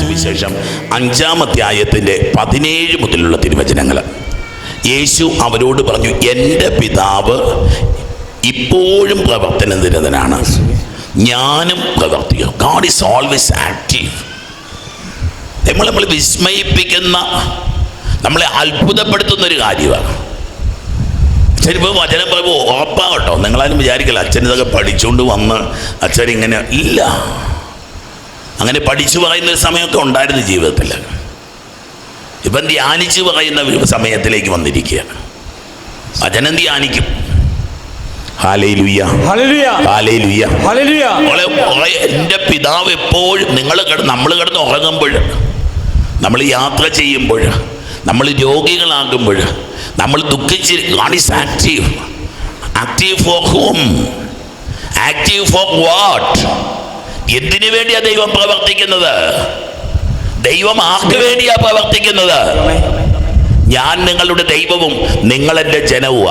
സുവിശേഷം അഞ്ചാം അധ്യായത്തിന്റെ പതിനേഴ് മുതലുള്ള തിരുവചനങ്ങൾ. യേശു അവരോട് പറഞ്ഞു എന്റെ പിതാവ് ഇപ്പോഴും പ്രവർത്തന നിരതനാണ്. ഞാനും പ്രവർത്തിക്കും. ഗാഡ് ഈസ് ഓൾവേസ് ആക്റ്റീവ് നമ്മൾ നമ്മൾ വിസ്മയിപ്പിക്കുന്ന നമ്മളെ അത്ഭുതപ്പെടുത്തുന്ന ഒരു കാര്യമാണ്. ചിലപ്പോൾ വചനം പറയുമ്പോൾ ഉറപ്പാ കേട്ടോ. നിങ്ങളാരും വിചാരിക്കില്ല അച്ഛൻ ഇതൊക്കെ പഠിച്ചുകൊണ്ട് വന്ന് അച്ഛൻ ഇങ്ങനെ ഇല്ല. അങ്ങനെ പഠിച്ചു പറയുന്ന ഒരു സമയമൊക്കെ ഉണ്ടായിരുന്നു ജീവിതത്തിൽ ഇപ്പം ധ്യാനിച്ച് പറയുന്ന സമയത്തിലേക്ക് വന്നിരിക്കുകയാണ് വചനം ധ്യാനിക്കും. എന്റെ പിതാവ് എപ്പോഴും നിങ്ങൾ കിടന്ന് നമ്മൾ കിടന്ന് ഉറങ്ങുമ്പോൾ നമ്മൾ യാത്ര ചെയ്യുമ്പോൾ നമ്മൾ രോഗികളാകുമ്പോൾ നമ്മൾ ദുഃഖിച്ച് God is active active for home active for what എന്തിനു വേണ്ടിയാ ദൈവം പ്രവർത്തിക്കുന്നത്? ദൈവം ആർക്ക് വേണ്ടിയാ പ്രവർത്തിക്കുന്നത്? ഞാൻ നിങ്ങളുടെ ദൈവവും നിങ്ങൾ എന്റെ ജനവും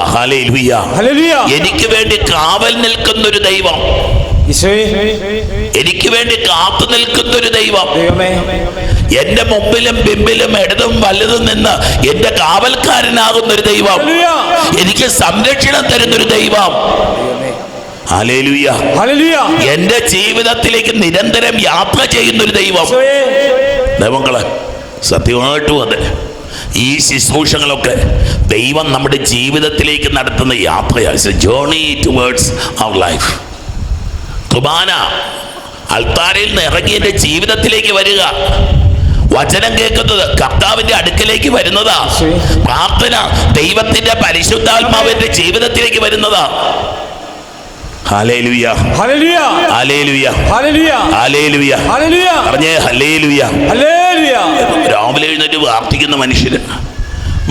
എനിക്ക് വേണ്ടി കാവൽ നിൽക്കുന്ന ഒരു ദൈവം. എനിക്ക് വേണ്ടി കാത്തു നിൽക്കുന്ന ഒരു ദൈവം എന്റെ മുമ്പിലും പിമ്പിലും ഇടതും വലുതും നിന്ന് എന്റെ കാവൽക്കാരനാകുന്ന ഒരു ദൈവം എനിക്ക് സംരക്ഷണം തരുന്ന ഒരു ദൈവം എന്റെ ജീവിതത്തിലേക്ക് നിരന്തരം യാത്ര ചെയ്യുന്ന ഒരു ദൈവം ദൈവങ്ങളെ സത്യമായിട്ടും അതെ. ഈ ശുശ്രൂഷകളൊക്കെ ദൈവം നമ്മുടെ ജീവിതത്തിലേക്ക് നടത്തുന്ന യാത്രയാണ്. ജേർണി ടുവേർഡ്സ് അവർ ലൈഫ് കുർബാന. അൾത്താരയിൽ നിന്ന് ഇറങ്ങി എന്റെ ജീവിതത്തിലേക്ക് വരിക. വചനം കേൾക്കുന്നത് കർത്താവിന്റെ അടുക്കലേക്ക് വരുന്നതാ. പ്രാർത്ഥന ദൈവത്തിന്റെ പരിശുദ്ധാത്മാവ് പരിശുദ്ധാത്മാവിന്റെ ജീവിതത്തിലേക്ക് വരുന്നതാ. രാവിലെ എഴുന്നേറ്റ് പ്രാർത്ഥിക്കുന്ന മനുഷ്യര്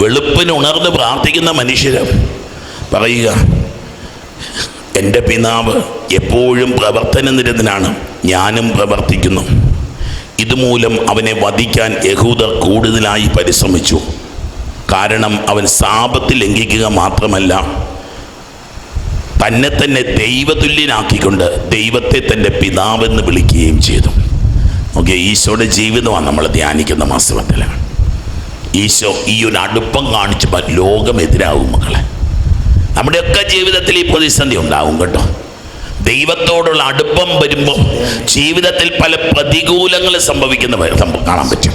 വെളുപ്പിന് ഉണർന്ന് പ്രാർത്ഥിക്കുന്ന മനുഷ്യര് പറയുക എന്റെ പിതാവ് എപ്പോഴും പ്രവർത്തന നിരതനാണ്. ഞാനും പ്രവർത്തിക്കുന്നു. ഇതുമൂലം അവനെ വധിക്കാൻ യഹൂദർ കൂടുതലായി പരിശ്രമിച്ചു. കാരണം അവൻ സാപത്തിൽ ലംഘിക്കുക മാത്രമല്ല തന്നെ തന്നെ ദൈവതുല്യനാക്കിക്കൊണ്ട് ദൈവത്തെ തന്റെ പിതാവെന്ന് വിളിക്കുകയും ചെയ്തു. ഓക്കെ ഈശോയുടെ ജീവിതമാണ് നമ്മൾ ധ്യാനിക്കുന്ന വാസ്തവത്തിൽ ഈശോ ഈ ഒരു അടുപ്പം കാണിച്ചപ്പോൾ ലോകം എതിരാകും മക്കളെ. നമ്മുടെയൊക്കെ ജീവിതത്തിൽ ഈ പ്രതിസന്ധി ഉണ്ടാവും കേട്ടോ. ദൈവത്തോടുള്ള അടുപ്പം വരുമ്പോൾ ജീവിതത്തിൽ പല പ്രതികൂലങ്ങൾ സംഭവിക്കുന്ന സംഭവം കാണാൻ പറ്റും.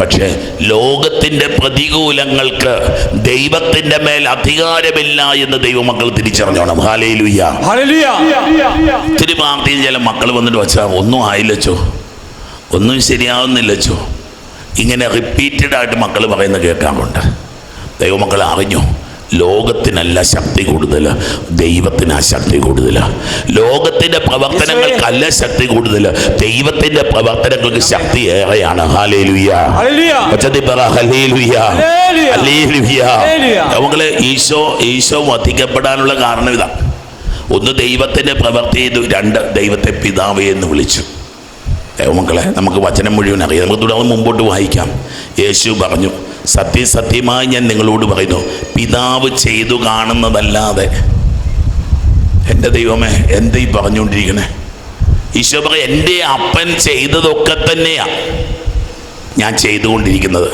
പക്ഷേ ലോകത്തിന്റെ പ്രതികൂലങ്ങൾക്ക് ദൈവത്തിന്റെ മേൽ അധികാരമില്ല എന്ന് ദൈവമക്കൾ തിരിച്ചറിഞ്ഞോണം. ഹാലേ ലുയ്യ ഹല്ലേലൂയ. ഒത്തിരി പാർട്ടിയിൽ ചില മക്കൾ വന്നിട്ട് വച്ചാൽ ഒന്നും ആയില്ലച്ചോ ഒന്നും ശരിയാവുന്നില്ലച്ചോ ഇങ്ങനെ റിപ്പീറ്റഡ് ആയിട്ട് മക്കൾ പറയുന്നത് കേൾക്കാറുണ്ട്. ദൈവമക്കൾ അറിഞ്ഞു. ലോകത്തിനല്ല ശക്തി കൂടുതൽ ദൈവത്തിനാ ശക്തി കൂടുതൽ ലോകത്തിന്റെ പ്രവർത്തനങ്ങൾക്കല്ല ശക്തി കൂടുതൽ ദൈവത്തിന്റെ പ്രവർത്തനങ്ങൾക്ക് ശക്തി ഏറെയാണ്. നമ്മൾ ഈശോ ഈശോ വധിക്കപ്പെടാനുള്ള കാരണം ഇതാ. ഒന്ന് ദൈവത്തിന്റെ പ്രവർത്തി ചെയ്തു രണ്ട് ദൈവത്തെ പിതാവേ എന്ന് വിളിച്ചു. മക്കളെ നമുക്ക് വചനം മുഴുവൻ അറിയാം. നമുക്ക് തുടർന്ന് മുമ്പോട്ട് വായിക്കാം. യേശു പറഞ്ഞു സത്യസത്യമായി ഞാൻ നിങ്ങളോട് പറയുന്നു. പിതാവ് ചെയ്തു കാണുന്നതല്ലാതെ എന്റെ ദൈവമേ എന്തീ പറഞ്ഞുകൊണ്ടിരിക്കണേ? ഈശോ പറയും എന്റെ അപ്പൻ ചെയ്തതൊക്കെ തന്നെയാണ് ഞാൻ ചെയ്തുകൊണ്ടിരിക്കുന്നത്.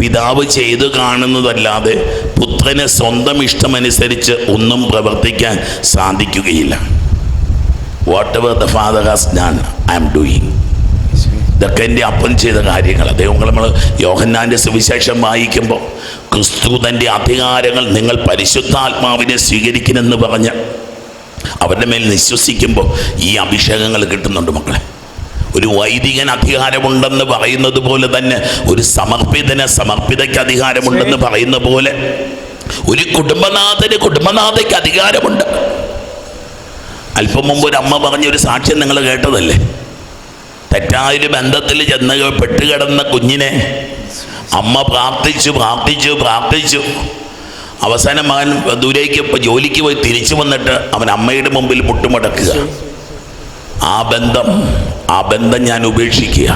പിതാവ് ചെയ്തു കാണുന്നതല്ലാതെ പുത്രന് സ്വന്തം ഇഷ്ടമനുസരിച്ച് ഒന്നും പ്രവർത്തിക്കാൻ സാധിക്കുകയില്ല. Whatever the father has done I am doing ഇതൊക്കെ എന്റെ അപ്പൻ ചെയ്ത കാര്യങ്ങൾ അദ്ദേഹം നമ്മൾ യോഹന്നാന്റെ സുവിശേഷം വായിക്കുമ്പോൾ ക്രിസ്തു തന്റെ അധികാരങ്ങൾ നിങ്ങൾ പരിശുദ്ധാത്മാവിനെ സ്വീകരിക്കണമെന്ന് പറഞ്ഞ് അവരുടെ മേൽ വിശ്വസിക്കുമ്പോൾ ഈ അഭിഷേകങ്ങൾ കിട്ടുന്നുണ്ട് മക്കളെ. ഒരു വൈദികൻ അധികാരമുണ്ടെന്ന് പറയുന്നത് പോലെ തന്നെ ഒരു സമർപ്പിതന് സമർപ്പിതയ്ക്ക് അധികാരമുണ്ടെന്ന് പറയുന്ന പോലെ ഒരു കുടുംബനാഥന് കുടുംബനാഥയ്ക്ക് അധികാരമുണ്ട്. അല്പം മുമ്പ് ഒരു അമ്മ പറഞ്ഞ ഒരു സാക്ഷ്യം നിങ്ങൾ കേട്ടതല്ലേ? തെറ്റായൊരു ബന്ധത്തിൽ ചെന്ന് പെട്ടുകിടന്ന കുഞ്ഞിനെ അമ്മ പ്രാർത്ഥിച്ചു പ്രാർത്ഥിച്ചു പ്രാർത്ഥിച്ചു. അവസാനം അവൻ ദൂരേക്ക് ജോലിക്ക് പോയി തിരിച്ചു വന്നിട്ട് അവൻ അമ്മയുടെ മുമ്പിൽ മുട്ടുമടക്കുക. ആ ബന്ധം ആ ബന്ധം ഞാൻ ഉപേക്ഷിക്കുക.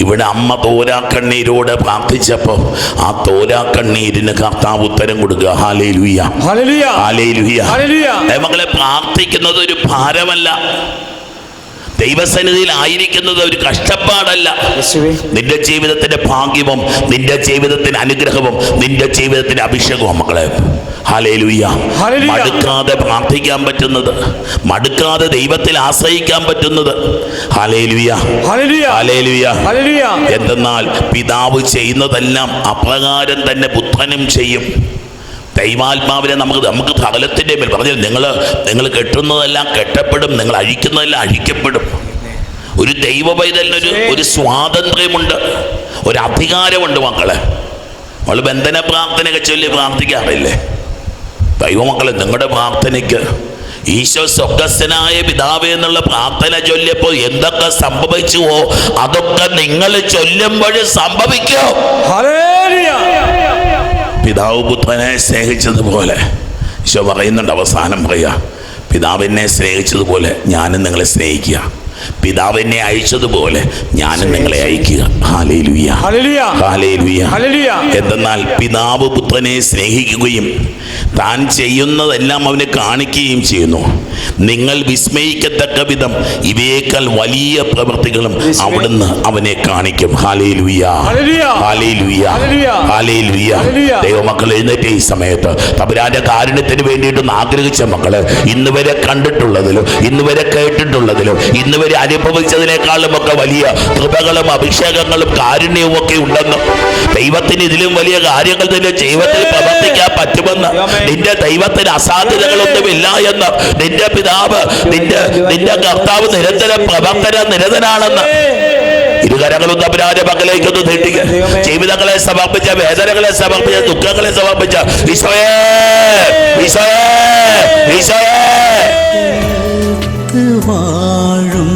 ഇവിടെ അമ്മ തോരാക്കണ്ണീരോട് പ്രാർത്ഥിച്ചപ്പോൾ ആ തോരാക്കണ്ണീരിന് കർത്താവ് ഉത്തരം കൊടുക്കുക. ഹാലേ ലുയ്യ ഹല്ലേലൂയ. ഹാലേ ലുയ്യ ഹല്ലേലൂയ മക്കളെ പ്രാർത്ഥിക്കുന്നത് ഒരു ഭാരമല്ല. ദൈവസന്നിധിയിൽ ആയിരിക്കുന്നത് ഒരു കഷ്ടപ്പാടല്ല. നിന്റെ ജീവിതത്തിന്റെ ഭാഗ്യവും നിന്റെ ജീവിതത്തിന്റെ അനുഗ്രഹവും നിന്റെ ജീവിതത്തിന്റെ അഭിഷേകവും മക്കളെ. ഹാലേലുയ്യ. മടുക്കാതെ പ്രാർത്ഥിക്കാൻ പറ്റുന്നത് മടുക്കാതെ ദൈവത്തിൽ ആശ്രയിക്കാൻ പറ്റുന്നത്. എന്തെന്നാൽ പിതാവ് ചെയ്യുന്നതെല്ലാം അപ്രകാരം തന്നെ പുത്രനും ചെയ്യും. ദൈവാത്മാവിനെ നമുക്ക് നമുക്ക് സകലത്തിന്റെ മേൽ പറഞ്ഞു നിങ്ങൾ നിങ്ങൾ കെട്ടുന്നതെല്ലാം കെട്ടപ്പെടും നിങ്ങൾ അഴിക്കുന്നതെല്ലാം അഴിക്കപ്പെടും. ഒരു ദൈവ പൈതലിനൊരു ഒരു സ്വാതന്ത്ര്യമുണ്ട് ഒരു അധികാരമുണ്ട് മക്കളെ. നമ്മൾ ബന്ധന പ്രാർത്ഥനയൊക്കെ ചൊല്ലി പ്രാർത്ഥിക്കാറില്ലേ? ദൈവമക്കളെ നിങ്ങളുടെ പ്രാർത്ഥനയ്ക്ക് ഈശോ സ്വർഗസ്ഥനായ പിതാവേ എന്നുള്ള പ്രാർത്ഥന ചൊല്ലിയപ്പോൾ എന്തൊക്കെ സംഭവിച്ചുവോ അതൊക്കെ നിങ്ങൾ ചൊല്ലുമ്പോൾ സംഭവിക്കും. പിതാവ് പുത്രനെ സ്നേഹിച്ചതുപോലെ. ഈശോ പറയുന്നുണ്ട് അവസാനം പറയുക പിതാവിനെ സ്നേഹിച്ചതുപോലെ ഞാനും നിങ്ങളെ സ്നേഹിക്കുക. പിതാവിനെ അയച്ചതുപോലെ ഞാനും നിങ്ങളെ അയക്കുക. എന്തെന്നാൽ പിതാവ് പുത്രനെ സ്നേഹിക്കുകയും താൻ ചെയ്യുന്നതെല്ലാം അവന് കാണിക്കുകയും ചെയ്യുന്നു. നിങ്ങൾ വിസ്മയിക്കത്തക്ക വിധം ഇവയേക്കാൾ വലിയ പ്രവൃത്തികളും അവിടുന്ന് അവനെ കാണിക്കും. ദൈവമക്കൾ എഴുന്നേറ്റ് ഈ സമയത്ത്. തമ്പുരാന്റെ കാരുണ്യത്തിന് വേണ്ടിയിട്ടൊന്ന് ആഗ്രഹിച്ച മക്കൾ ഇന്ന് വരെ കണ്ടിട്ടുള്ളതിലും ഇന്ന് വരെ കേട്ടിട്ടുള്ളതിലും ഇന്ന് വരെ അനുഭവിച്ചതിനേക്കാളും ഒക്കെ വലിയ കൃപകളും അഭിഷേകങ്ങളും കാരുണ്യവും ഒക്കെ ഉണ്ടെന്ന്. ദൈവത്തിന് ഇതിലും വലിയ കാര്യങ്ങൾ നിന്റെ ജീവിതത്തിൽ പ്രവർത്തിക്കാൻ പറ്റുമെന്ന്. നിന്റെ ദൈവത്തിന് അസാധ്യതകളൊന്നുമില്ല എന്ന്. നിന്റെ പിതാവ് നിന്റെ നിന്റെ കർത്താവ് നിരന്തരം പ്രവർത്തന നിരതനാണെന്ന്. ഇരുകരങ്ങളും തമ്പുരാന്റെ പക്കലേക്കൊന്ന് നീട്ടിക്ക്. ജീവിതങ്ങളെ സമർപ്പിച്ച വേദനകളെ സമർപ്പിച്ച ദുഃഖങ്ങളെ സമർപ്പിച്ച ഈശോയേ! ഈശോയേ! ഈശോയേ! വാഴുന്ന